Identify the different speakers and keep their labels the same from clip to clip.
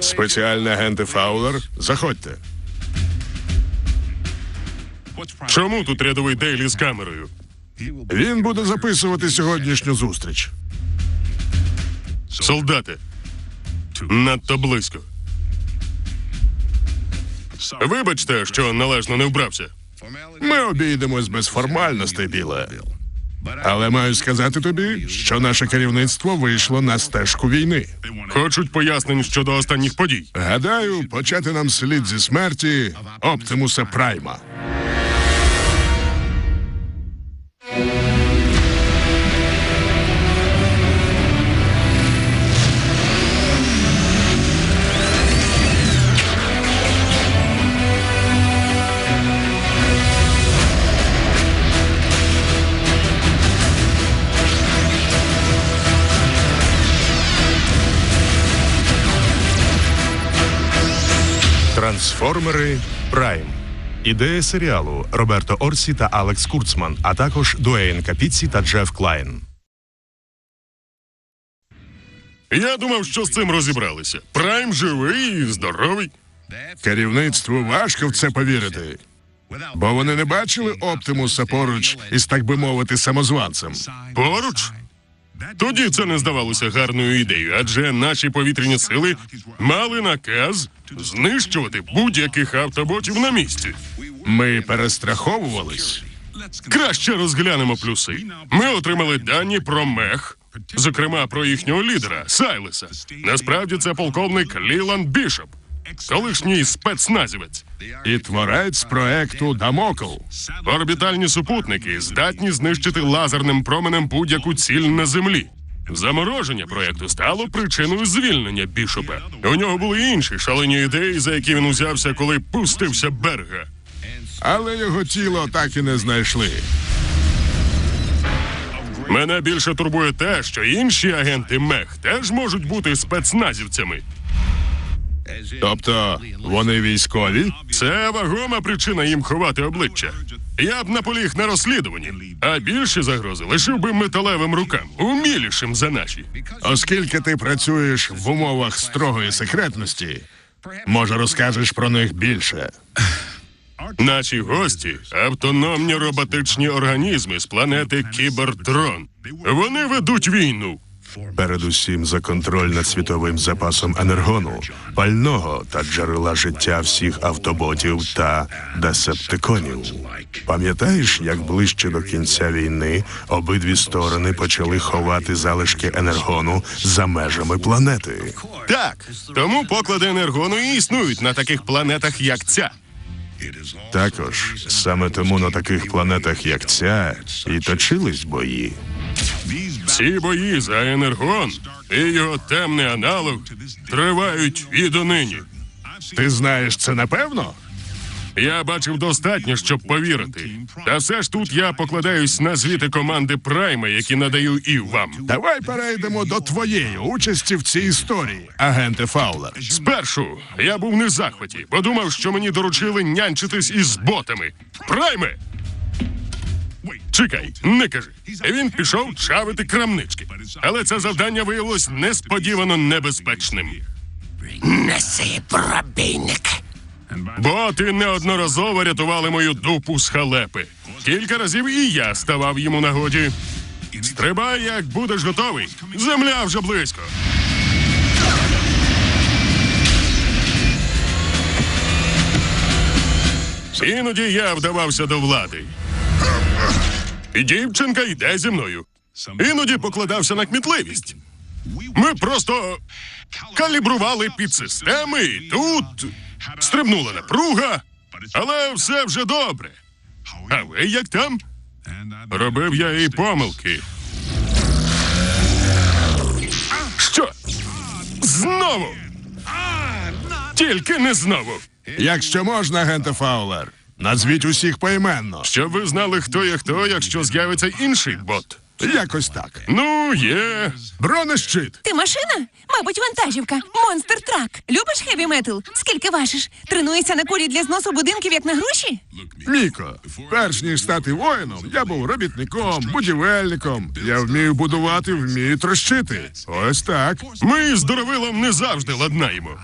Speaker 1: Спеціальні агенти Фаулер, заходьте.
Speaker 2: Чому тут рядовий Дейлі з камерою?
Speaker 1: Він буде записувати сьогоднішню зустріч.
Speaker 2: Солдати. Надто близько. Вибачте, що належно не вбрався.
Speaker 1: Ми обійдемось без формальностей, біле. Але маю сказати тобі, що наше керівництво вийшло на стежку війни.
Speaker 2: Хочуть пояснень щодо останніх подій.
Speaker 1: Гадаю, почати нам слід зі смерті Оптимуса Прайма.
Speaker 3: Трансформери Прайм. Ідея серіалу Роберто Орсі та Алекс Курцман, а також Дуейн Капіці та Джеф Клайн.
Speaker 2: Я думав, що з цим розібралися. Прайм живий і здоровий.
Speaker 1: Керівництву важко в це повірити, бо вони не бачили Оптимуса поруч із, так би мовити, самозванцем.
Speaker 2: Поруч? Тоді це не здавалося гарною ідеєю, адже наші повітряні сили мали наказ знищувати будь-яких автоботів на місці.
Speaker 1: Ми перестраховувались.
Speaker 2: Краще розглянемо плюси. Ми отримали дані про мех, зокрема про їхнього лідера Сайлеса. Насправді це полковник Ліланд Бішоп, колишній спецназівець.
Speaker 1: І творець проекту Дамокл.
Speaker 2: Орбітальні супутники здатні знищити лазерним променем будь-яку ціль на землі. Замороження проекту стало причиною звільнення Бішопа. У нього були інші шалені ідеї, за які він узявся, коли пустився берга.
Speaker 1: Але його тіло так і не знайшли.
Speaker 2: Мене більше турбує те, що інші агенти мех теж можуть бути спецназівцями.
Speaker 1: Тобто вони військові?
Speaker 2: Це вагома причина їм ховати обличчя. Я б наполіг на розслідуванні, а більші загрози лишив би металевим рукам, умілішим за наші.
Speaker 1: Оскільки ти працюєш в умовах строгої секретності, може розкажеш про них більше.
Speaker 2: Наші гості автономні роботичні організми з планети Кібертрон. Вони ведуть війну.
Speaker 3: Передусім за контроль над світовим запасом енергону, пального та джерела життя всіх автоботів та десептиконів. Пам'ятаєш, як ближче до кінця війни обидві сторони почали ховати залишки енергону за межами планети?
Speaker 2: Так, тому поклади енергону і існують на таких планетах, як ця.
Speaker 3: Також саме тому на таких планетах, як ця, і точились бої.
Speaker 2: Ці бої за енергон і його темний аналог тривають і донині.
Speaker 1: Ти знаєш це напевно?
Speaker 2: Я бачив достатньо, щоб повірити. Та все ж тут я покладаюсь на звіти команди Прайма, які надаю і вам.
Speaker 1: Давай перейдемо до твоєї участі в цій історії, агенте Фаулер.
Speaker 2: Спершу я був не в захваті, бо думав, що мені доручили нянчитись із ботами. Прайме! Чекай, не кажи. Він пішов чавити крамнички. Але це завдання виявилось несподівано небезпечним.
Speaker 4: Неси пробійник.
Speaker 2: Боти неодноразово рятували мою дупу з халепи. Кілька разів і я ставав йому нагоді. Стрибай, як будеш готовий. Земля вже близько. Іноді я вдавався до влади. Дівчинка йде зі мною. Іноді покладався на кмітливість. Ми просто калібрували під системи, і тут стрибнула напруга, але все вже добре. А ви як там? Робив я і помилки. Що? Знову? Тільки не знову.
Speaker 1: Якщо можна, агенте Фаулер, назвіть усіх поіменно.
Speaker 2: Щоб ви знали, хто є хто, якщо з'явиться інший бот.
Speaker 1: Якось так.
Speaker 2: Ну, є.
Speaker 1: Бронещит.
Speaker 5: Ти машина? Мабуть, вантажівка. Монстер трак. Любиш хеві метал? Скільки важиш? Тренуєшся на курі для зносу будинків як на гроші?
Speaker 1: Міко, перш ніж стати воїном, я був робітником, будівельником. Я вмію будувати, вмію трощити. Ось так.
Speaker 2: Ми з Доровилом не завжди ладнаємо.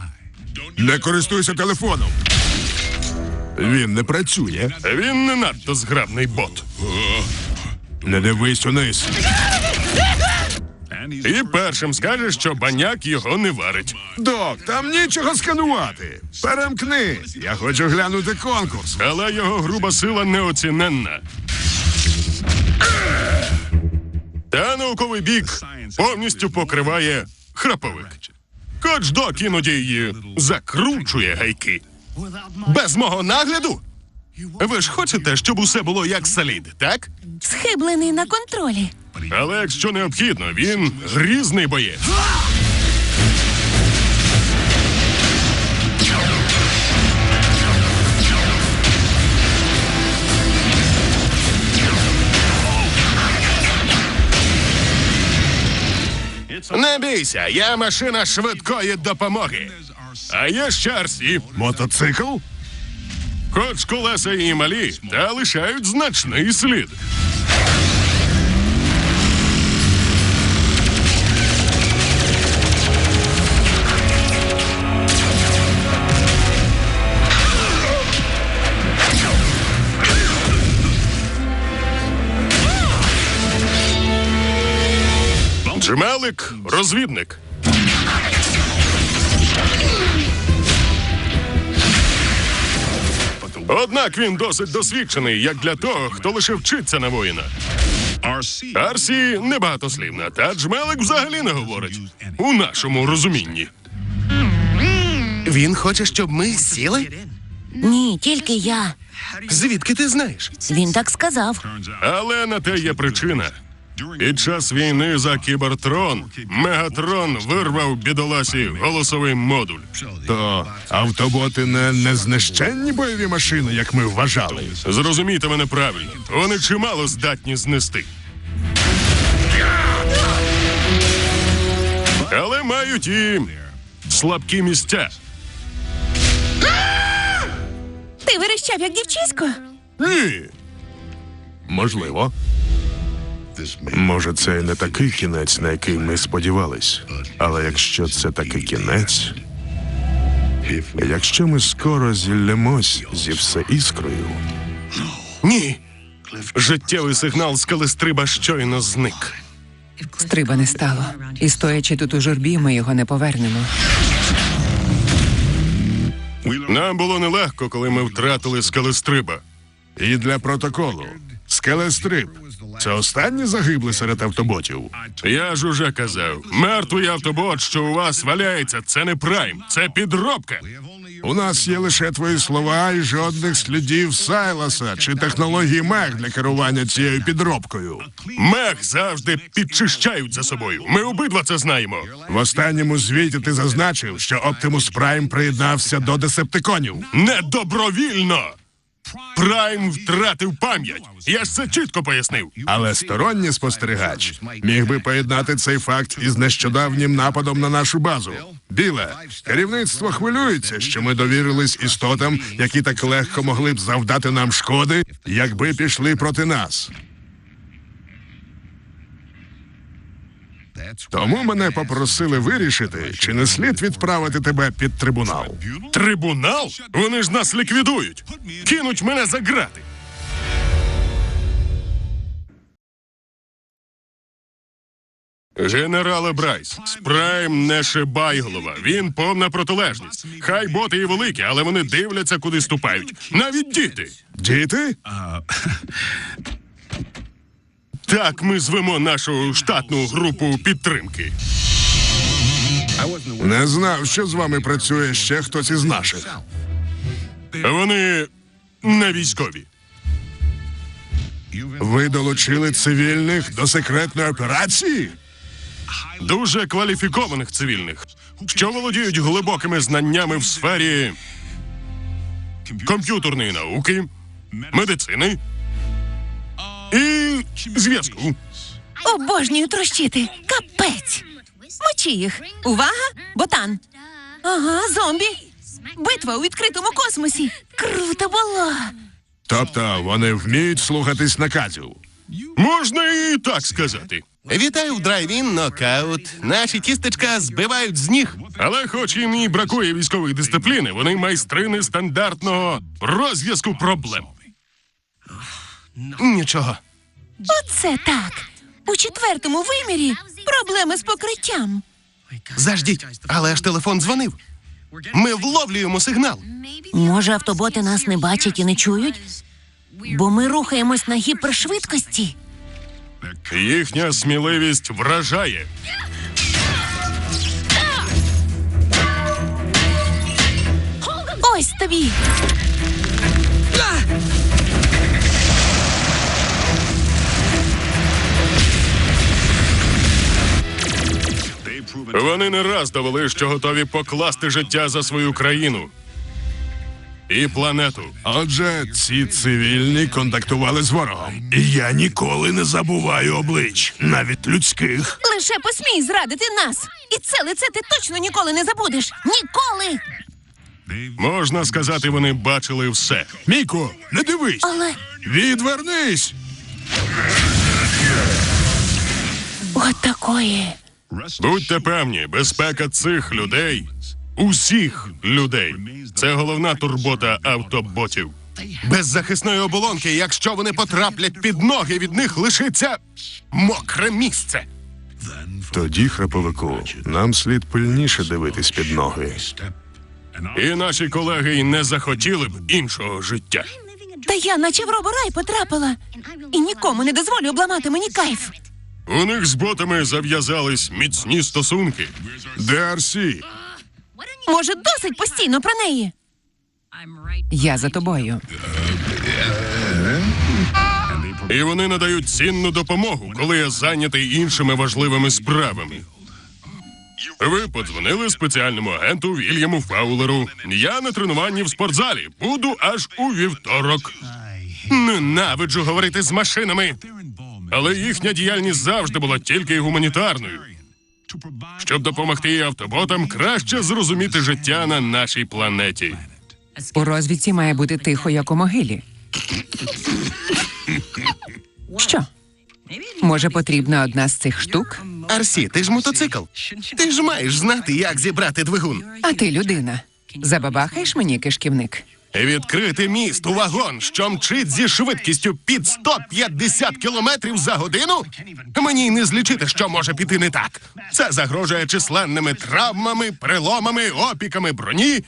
Speaker 1: Не користуйся телефоном. Він не працює.
Speaker 2: Він не надто зграбний бот.
Speaker 1: Не дивись униз.
Speaker 2: І першим скаже, що баняк його не варить.
Speaker 1: Док, там нічого сканувати. Перемкни. Я хочу глянути конкурс.
Speaker 2: Але його груба сила неоціненна. Та науковий бік повністю покриває храповик. Коч док іноді її закручує гайки. Без мого нагляду. Ви ж хочете, щоб усе було як слід, так?
Speaker 5: Схиблений на контролі.
Speaker 2: Але якщо необхідно, він грізний боєць. Не бійся, я машина швидкої допомоги. А є ще Арсі.
Speaker 1: Мотоцикл?
Speaker 2: Хоч колеса і малі, та лишають значний слід. Джемелик розвідник. Однак він досить досвідчений, як для того, хто лише вчиться на воїна. Арсі небагатослівна, та Джмелик взагалі не говорить у нашому розумінні.
Speaker 6: Він хоче, щоб ми сіли?
Speaker 5: Ні, тільки я.
Speaker 6: Звідки ти знаєш?
Speaker 5: Він так сказав.
Speaker 2: Але на те є причина. Під час війни за кібертрон Мегатрон вирвав бідоласі голосовий модуль.
Speaker 1: То автоботи не незнищенні бойові машини, як ми вважали.
Speaker 2: Зрозумійте мене правильно, вони чимало здатні знести. Але мають і слабкі місця.
Speaker 5: Ти верещав, як дівчисько.
Speaker 1: Ні. Можливо. Може, це не такий кінець, на який ми сподівались. Але якщо це такий кінець, якщо ми скоро зіллемось зі все іскрою,
Speaker 2: Ні. Життєвий сигнал скалестриба щойно зник.
Speaker 7: Стриба не стало. І стоячи тут у журбі, ми його не повернемо.
Speaker 2: Нам було нелегко, коли ми втратили скалестриба.
Speaker 1: і для протоколу, скелестриб це останній загиблий серед автоботів.
Speaker 2: Я ж уже казав, мертвий автобот, що у вас валяється, це не прайм, це підробка.
Speaker 1: У нас є лише твої слова і жодних слідів Сайласа чи технології Мег для керування цією підробкою.
Speaker 2: Мех завжди підчищають за собою. Ми обидва це знаємо.
Speaker 1: В останньому звіті ти зазначив, що Оптимус Прайм приєднався до десептиконів.
Speaker 2: Недобровільно. Прайм втратив пам'ять. Я ж це чітко пояснив.
Speaker 1: Але сторонній спостерігач міг би поєднати цей факт із нещодавнім нападом на нашу базу. Біле, керівництво хвилюється, що ми довірились істотам, які так легко могли б завдати нам шкоди, якби пішли проти нас. Тому мене попросили вирішити, чи не слід відправити тебе під трибунал.
Speaker 2: Трибунал? Вони ж нас ліквідують. Кинуть мене за грати. Генерале Брайс, Спрайм не шибайголова. Він повна протилежність. Хай боти і великі, але вони дивляться, куди ступають. Навіть діти.
Speaker 1: Діти?
Speaker 2: Так ми звемо нашу штатну групу підтримки.
Speaker 1: Не знав, що з вами працює ще хтось із наших.
Speaker 2: Вони не військові.
Speaker 1: Ви долучили цивільних до секретної операції?
Speaker 2: дуже кваліфікованих цивільних, що володіють глибокими знаннями в сфері комп'ютерної науки, медицини зв'язку.
Speaker 5: Обожнюю трощити. Капець. Мочи їх. Увага! Ботан. Ага, зомбі. Битва у відкритому космосі. Круто було.
Speaker 1: Тобто вони вміють слухатись наказів.
Speaker 2: Можна і так сказати.
Speaker 6: Вітаю в драйв-ін нокаут. Наші тістечка збивають з ніг.
Speaker 2: Але хоч їм і бракує військової дисципліни, вони майстрини стандартного розв'язку проблем.
Speaker 6: Нічого.
Speaker 5: Оце так. У четвертому вимірі проблеми з покриттям.
Speaker 6: Заждіть, але ж телефон дзвонив. Ми вловлюємо сигнал.
Speaker 8: Може, автоботи нас не бачать і не чують? Бо ми рухаємось на гіпершвидкості.
Speaker 2: Їхня сміливість вражає.
Speaker 5: Ось тобі.
Speaker 2: Вони не раз довели, що готові покласти життя за свою країну і планету.
Speaker 1: Отже, ці цивільні контактували з ворогом. І я ніколи не забуваю облич, навіть людських.
Speaker 5: Лише посмій зрадити нас. І це лице ти точно ніколи не забудеш. Ніколи.
Speaker 2: Можна сказати, вони бачили все.
Speaker 1: Міко, не дивись!
Speaker 5: Але
Speaker 1: Відвернись!
Speaker 5: от такої.
Speaker 2: Будьте певні, безпека цих людей, усіх людей, це головна турбота автоботів.
Speaker 6: Без захисної оболонки, якщо вони потраплять під ноги, від них лишиться мокре місце.
Speaker 3: Тоді, храповику, нам слід пильніше дивитись під ноги.
Speaker 2: І наші колеги й не захотіли б іншого життя.
Speaker 5: Та я наче в роборай потрапила. І нікому не дозволю обламати мені кайф.
Speaker 2: У них з ботами зав'язались міцні стосунки.
Speaker 1: ДРС.
Speaker 5: Може, досить постійно про неї.
Speaker 7: Я за тобою.
Speaker 2: І вони надають цінну допомогу, коли я зайнятий іншими важливими справами. Ви подзвонили спеціальному агенту Вільяму Фаулеру. Я на тренуванні в спортзалі. Буду аж у вівторок. Ненавиджу говорити з машинами. Але їхня діяльність завжди була тільки гуманітарною. Щоб допомогти автоботам краще зрозуміти життя на нашій планеті.
Speaker 7: У розвідці має бути тихо, як у могилі. Що? Може, потрібна одна з цих штук?
Speaker 6: Арсі, ти ж мотоцикл. Ти ж маєш знати, як зібрати двигун.
Speaker 7: А ти людина. Забабахаєш мені кишківник?
Speaker 6: Відкрити міст у вагон, що мчить зі швидкістю під 150 кілометрів за годину. Мені не злічити, що може піти не так. Це загрожує численними травмами, переломами, опіками броні.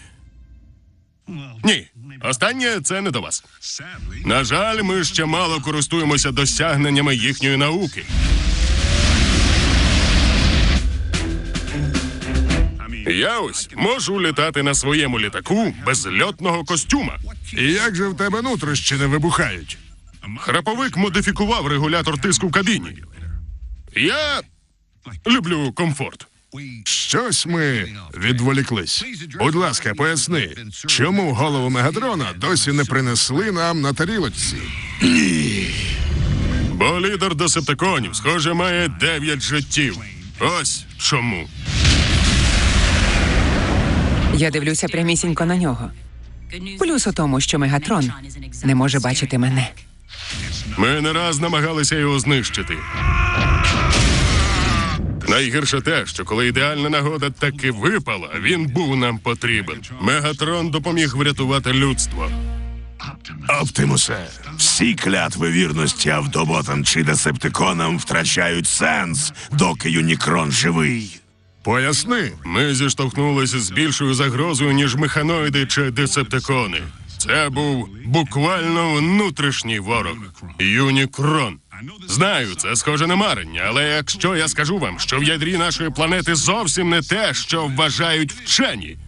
Speaker 2: Ні, останнє це не до вас. На жаль, ми ще мало користуємося досягненнями їхньої науки. Я ось можу літати на своєму літаку без льотного костюма.
Speaker 1: І як же в тебе нутрощі не вибухають?
Speaker 2: Храповик модифікував регулятор тиску в кабіні. Я люблю комфорт.
Speaker 1: Щось ми відволіклись. Будь ласка, поясни, чому голову Мегатрона досі не принесли нам на тарілочці?
Speaker 2: Бо лідер десептиконів, схоже, має дев'ять життів. Ось чому.
Speaker 7: Я дивлюся прямісінько на нього. Плюс у тому, що Мегатрон не може бачити мене.
Speaker 2: Ми не раз намагалися його знищити. Найгірше те, що коли ідеальна нагода таки випала, він був нам потрібен. Мегатрон допоміг врятувати людство.
Speaker 1: Оптимусе, всі клятви вірності автоботам чи десептиконам втрачають сенс, доки Юнікрон живий. Поясни.
Speaker 2: Ми зіштовхнулися з більшою загрозою, ніж механоїди чи десептикони. Це був буквально внутрішній ворог Юнікрон. Знаю, це схоже на марення, але якщо я скажу вам, що в ядрі нашої планети зовсім не те, що вважають вчені.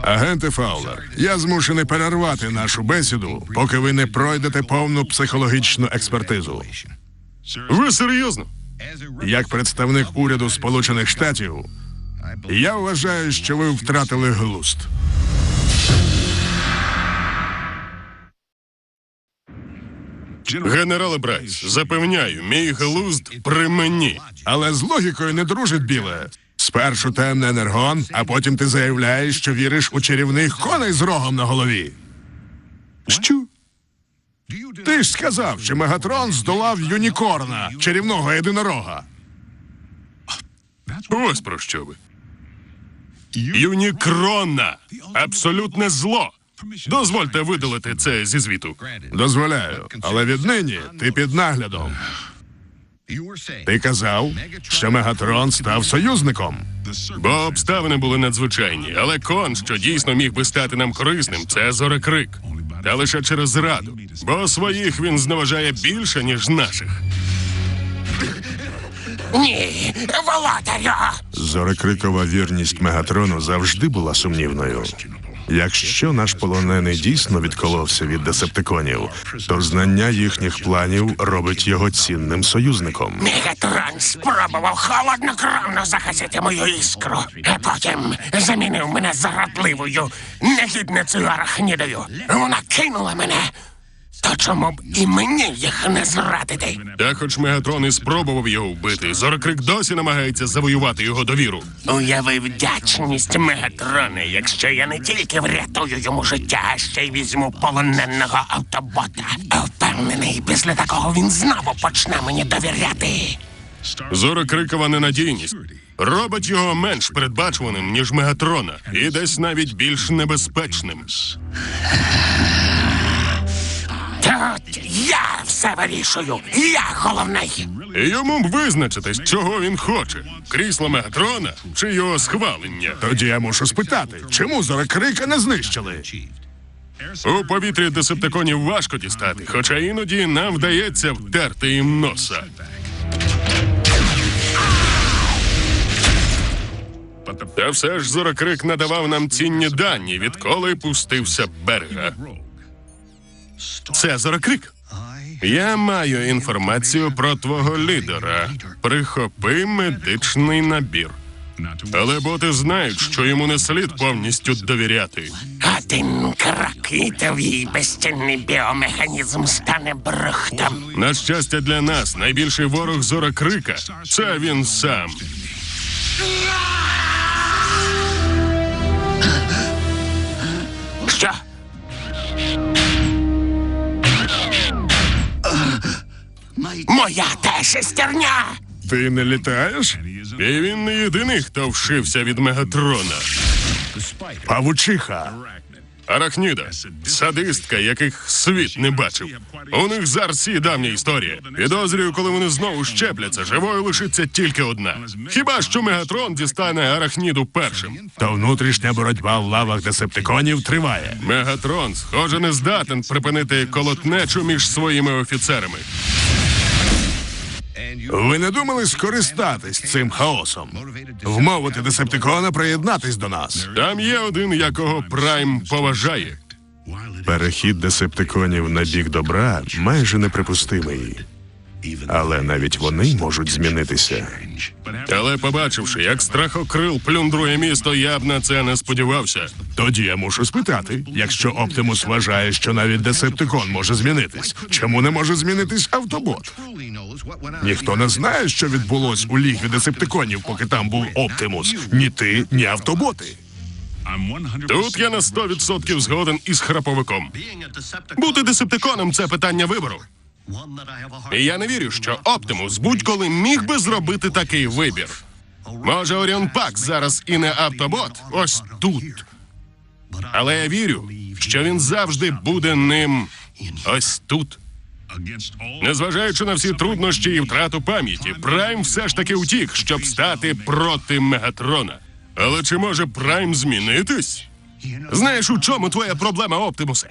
Speaker 1: Агенте Фаулер, я змушений перервати нашу бесіду, поки ви не пройдете повну психологічну експертизу.
Speaker 2: Ви серйозно?
Speaker 1: Як представник уряду Сполучених Штатів, я вважаю, що ви втратили глузд.
Speaker 2: Генерале Брайс, запевняю, мій глузд при мені.
Speaker 1: Але з логікою не дружить біле. Спершу темний енергон, а потім ти заявляєш, що віриш у чарівних коней з рогом на голові.
Speaker 2: Що?
Speaker 1: Ти ж сказав, що Мегатрон здолав Юнікорна, чарівного єдинорога.
Speaker 2: Ось про що ви. Юнікрона! Абсолютне зло! Дозвольте видалити це зі звіту.
Speaker 1: Дозволяю, але віднині ти під наглядом. Ти казав, що Мегатрон став союзником.
Speaker 2: Бо обставини були надзвичайні, але кон, що дійсно міг би стати нам корисним, це зорекрик. Та лише через зраду. Бо своїх він зневажає більше, ніж наших.
Speaker 4: Ні, володарю!
Speaker 3: Зорекрикова вірність Мегатрону завжди була сумнівною. Якщо наш полонений дійсно відколовся від десептиконів, то знання їхніх планів робить його цінним союзником.
Speaker 4: Мегатрон спробував холоднокровно захистити мою іскру, а потім замінив мене зрадливою, негідницею арахнідою. Вона кинула мене. То чому б і мені їх не зрадити?
Speaker 2: Та хоч Мегатрон і спробував його вбити, зорекрик досі намагається завоювати його довіру.
Speaker 4: Уяви вдячність Мегатрона, якщо я не тільки врятую йому життя, а ще й візьму полоненого автобота. Впевнений, після такого він знову почне мені довіряти.
Speaker 2: Зорекрикова ненадійність робить його менш передбачуваним, ніж Мегатрона, і десь навіть більш небезпечним.
Speaker 4: Тут я все вирішую. Я головний.
Speaker 2: І йому б визначитись, чого він хоче: крісло Мегатрона чи його схвалення.
Speaker 1: Тоді я мушу спитати, чому Зорекрика не знищили?
Speaker 2: У повітрі десептиконів важко дістати, хоча іноді нам вдається втерти їм носа. Та все ж зорокрик надавав нам цінні дані, відколи пустився берега. Це зорокрик. Я маю інформацію про твого лідера. Прихопи медичний набір. Але боти знають, що йому не слід повністю довіряти.
Speaker 4: Один крок і твій безцінний біомеханізм стане брухтом.
Speaker 2: На щастя для нас, найбільший ворог зорокрика це він сам.
Speaker 4: Що? Моя та шестерня!
Speaker 1: Ти не літаєш?
Speaker 2: І він не єдиний, хто вшився від Мегатрона.
Speaker 1: Павучиха.
Speaker 2: Арахніда, садистка, яких світ не бачив. У них з Арсі давня історія. Підозрюю, коли вони знову щепляться, живою лишиться тільки одна. Хіба що Мегатрон дістане Арахніду першим?
Speaker 1: То внутрішня боротьба в лавах десептиконів триває.
Speaker 2: Мегатрон, схоже, не здатен припинити колотнечу між своїми офіцерами.
Speaker 1: Ви не думали скористатись цим хаосом? Вмовити десептикона приєднатись до нас.
Speaker 2: Там є один, якого Прайм поважає.
Speaker 3: Перехід десептиконів на бік добра майже неприпустимий. Але навіть вони можуть змінитися.
Speaker 2: Але побачивши, як страхокрил плюндрує місто, я б на це не сподівався.
Speaker 1: Тоді я мушу спитати, якщо Оптимус вважає, що навіть десептикон може змінитись, чому не може змінитись автобот? Ніхто не знає, що відбулось у лігві десептиконів, поки там був Оптимус. Ні ти, ні автоботи.
Speaker 2: Тут я на 100% згоден із храповиком. Бути десептиконом це питання вибору. І я не вірю, що Оптимус будь-коли міг би зробити такий вибір. Може, Оріон Пак зараз і не автобот, ось тут. Але я вірю, що він завжди буде ним ось тут. Незважаючи на всі труднощі і втрату пам'яті, Прайм все ж таки утік, щоб стати проти Мегатрона. Але чи може Прайм змінитись? Знаєш, у чому твоя проблема, Оптимусе?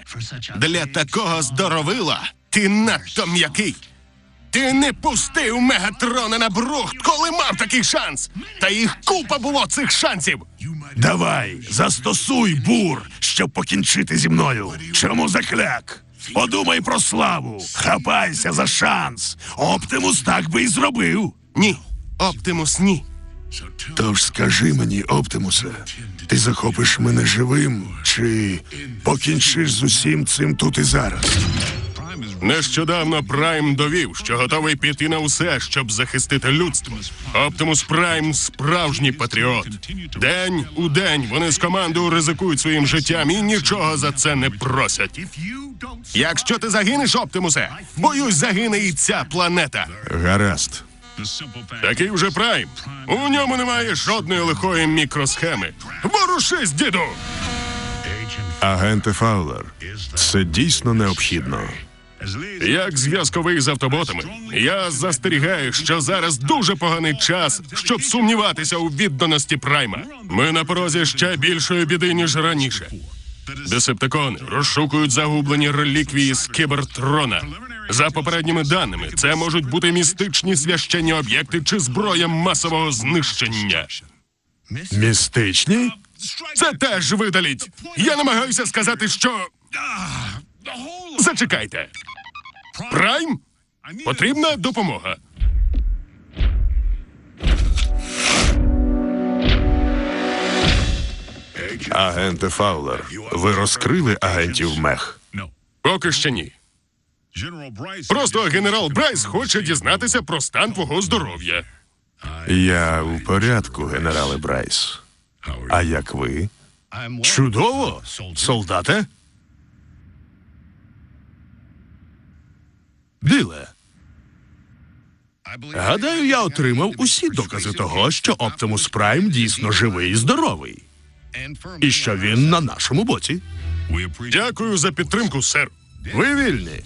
Speaker 2: Для такого здоровила ти надто м'який. Ти не пустив Мегатрона на брухт, коли мав такий шанс. Та їх купа було цих шансів.
Speaker 1: Давай, застосуй бур, щоб покінчити зі мною. Чому закляк? Подумай про славу, хапайся за шанс. Оптимус так би і зробив.
Speaker 2: Ні, Оптимус, ні.
Speaker 1: Тож скажи мені, Оптимусе, ти захопиш мене живим чи покінчиш з усім цим тут і зараз?
Speaker 2: Нещодавно Прайм довів, що готовий піти на усе, щоб захистити людство. Оптимус Прайм справжній патріот. День у день вони з командою ризикують своїм життям і нічого за це не просять.
Speaker 6: Якщо ти загинеш, Оптимусе, боюсь, загине і ця планета.
Speaker 3: Гаразд.
Speaker 2: Такий вже Прайм. У ньому немає жодної лихої мікросхеми. Ворушись, діду!
Speaker 3: Агенте Фаулер, це дійсно необхідно.
Speaker 2: Як зв'язковий з автоботами, я застерігаю, що зараз дуже поганий час, щоб сумніватися у відданості Прайма. Ми на порозі ще більшої біди, ніж раніше. Десептикони розшукують загублені реліквії з кібертрона. За попередніми даними, це можуть бути містичні священні об'єкти чи зброя масового знищення.
Speaker 3: Містичні?
Speaker 2: Це теж видаліть. Я намагаюся сказати, що. Зачекайте. Прайм? Потрібна допомога.
Speaker 3: Агенте Фаулер, ви розкрили агентів мех.
Speaker 2: Поки що ні. Просто генерал Брайс хоче дізнатися про стан твого здоров'я.
Speaker 3: Я в порядку, генерале Брайс. А як ви?
Speaker 1: Чудово, солдате. Біле. Гадаю, я отримав усі докази того, що Оптимус Прайм дійсно живий і здоровий. І що він на нашому боці.
Speaker 2: Дякую за підтримку, сер.
Speaker 1: Ви вільні.